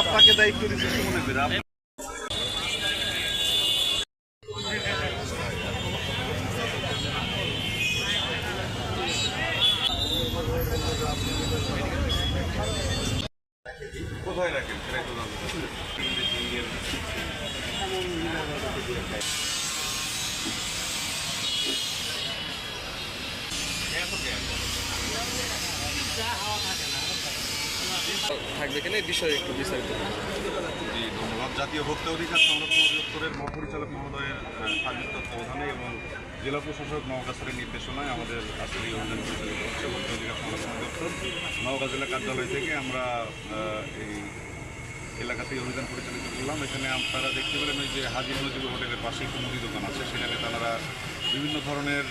আপনাকে দায়িত্ব দিচ্ছে মনে করে কোথায় রাখেন? সেটাই তো জানতে থাকবে কিনা? এই বিষয়ে একটু বিস্তারিত। জাতীয় ভোক্তা অধিকার সংরক্ষণ অধিদপ্তরের মহাপরিচালক মহোদয়ের সার্বিক তত্ত্বাবধানে এবং জেলা প্রশাসক নওগাছের নির্দেশনায় আমাদের আসলে এই অভিযান পরিচালিত হচ্ছে। ভোক্তা অধিকার সংরক্ষণ অধিদপ্তর, নওগাঁ জেলা কার্যালয় থেকে আমরা এই এলাকাতে এই অভিযান পরিচালিত করলাম। এখানে আপনারা দেখতে পেলেন ওই যে হাজির নজিব হোটেলের পাশে একটি মুদি দোকান আছে। সেখানে তারা বিভিন্ন ধরনের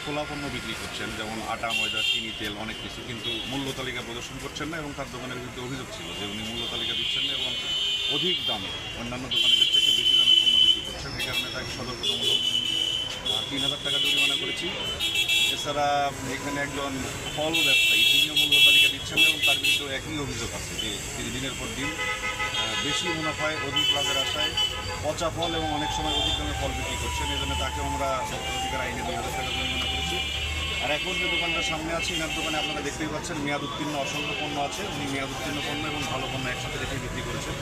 খোলা পণ্য বিক্রি করছেন, যেমন আটা, ময়দা, চিনি, তেল, অনেক কিছু। কিন্তু মূল্য তালিকা প্রদর্শন করছেন না এবং তার দোকানের বিরুদ্ধে অভিযোগ ছিল যে উনি মূল্য তালিকা দিচ্ছেন না এবং অধিক দামে অন্যান্য দোকানের থেকে বেশি দামে পণ্য বিক্রি করছেন। এই কারণে তাকে সতর্কতামূলক তিন হাজার টাকা জরিমানা করেছি। এছাড়া এখানে একজন ফল ব্যবসায়ী, তিনিও মূল্য তালিকা দিচ্ছেন এবং তার বিরুদ্ধে একই অভিযোগ আছে যে তিনি দিনের পর দিন বেশি মুনাফায় অধিক লাভের আশায় পচা ফল এবং অনেক সময় অধিক দামে ফল বিক্রি করছেন এই জন্য তাকে আমরা অধিকার আইনে দুই হাজার টাকা জরিমানা করেছি। আর এখন যে দোকানটার সামনে আছে এনার দোকানে আপনারা দেখতেই পাচ্ছেন মেয়াদ উত্তীর্ণ, অসংখ্য পণ্য আছে। উনি মেয়াদ উত্তীর্ণ পণ্য এবং ভালো পণ্য একসাথে রেখে বিক্রি করেছেন।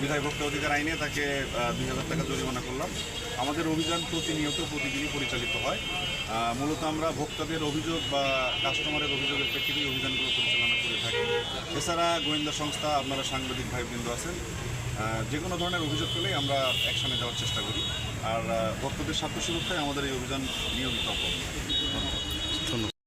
বিধায় ভোক্তা অধিকার আইনে তাকে দুই হাজার টাকা জরিমানা করলাম। আমাদের অভিযান প্রতিনিয়ত প্রতিদিনই পরিচালিত হয়। মূলত আমরা ভোক্তাদের অভিযোগ বা কাস্টমারের অভিযোগের প্রেক্ষিতে এই অভিযানগুলো পরিচালনা করে থাকি। এছাড়া গোয়েন্দা সংস্থা, আপনারা সাংবাদিক ভাইবৃন্দ আছেন। যে কোনো ধরনের অভিযোগ পেলেই আমরা অ্যাকশনে যাওয়ার চেষ্টা করি আর ভক্তদের স্বার্থ সুরক্ষায় আমাদের এই অভিযান নিয়মিত। ধন্যবাদ